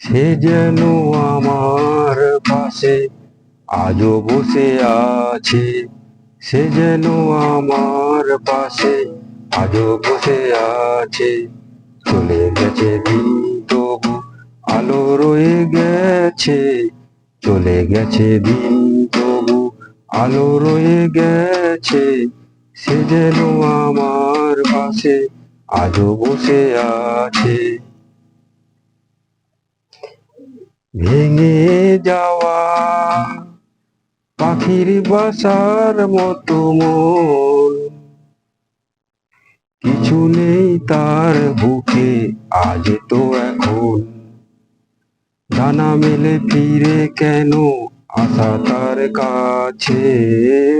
সে যেন আমার পাশে আজও বসে আছে। সে যেন আমার পাশে আজও বসে আছে। চলে গেছে দিন তবু, আলো রয়ে গেছে। চলে গেছে দিন আলো রয়ে গেছে, সে যেন আমার পাশে আজও বসে আছে। ভেঙে যাওয়া পাখির বাসার মতো মন, কিছু নেই তার বুকে, আজ তো এখন। ডানা মেলে ফিরে কেন আশা তার কাছে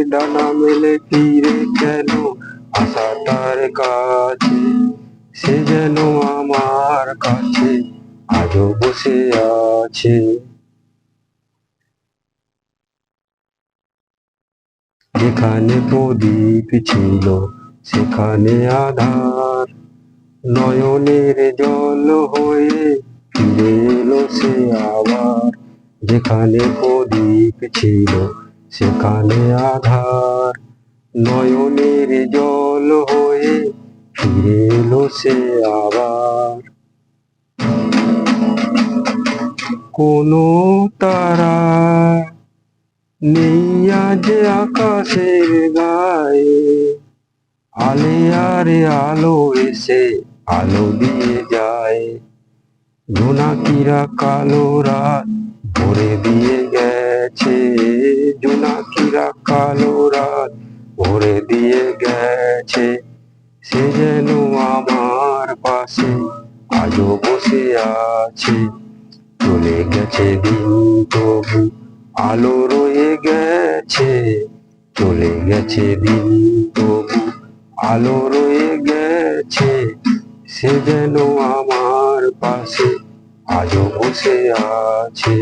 ডানা মেলে ফিরে কেন? আশা তার কাছে, সে যেন আমার কাছে আজও বসে আছে। যেখানে প্রদীপ ছিল, সেখানে আধার। নয়নের জল হয়ে ফিরে এলো সে আবার। যেখানে প্রদীপ ছিল, সেখানে আধার। নয়নের জল হয়ে ফিরে এলো সে আবার। কোনো তারা নেই আজ আকাশের গায়ে। আলে আরে আলো এসে আলো দিয়ে যায়। জোনাকিরা কালো রাত ভরে দিয়ে গেছে। জোনাকিরা কালো রাত ভরে দিয়ে গেছে। সে যেন আমার পাশে আজও বসে আছে। চলে গেছে দিন তবু আলো রয়ে গেছে। চলে গেছে দিন তবু আলো রয়ে গেছে। সে যেন আমার পাশে আজও বসে আছে।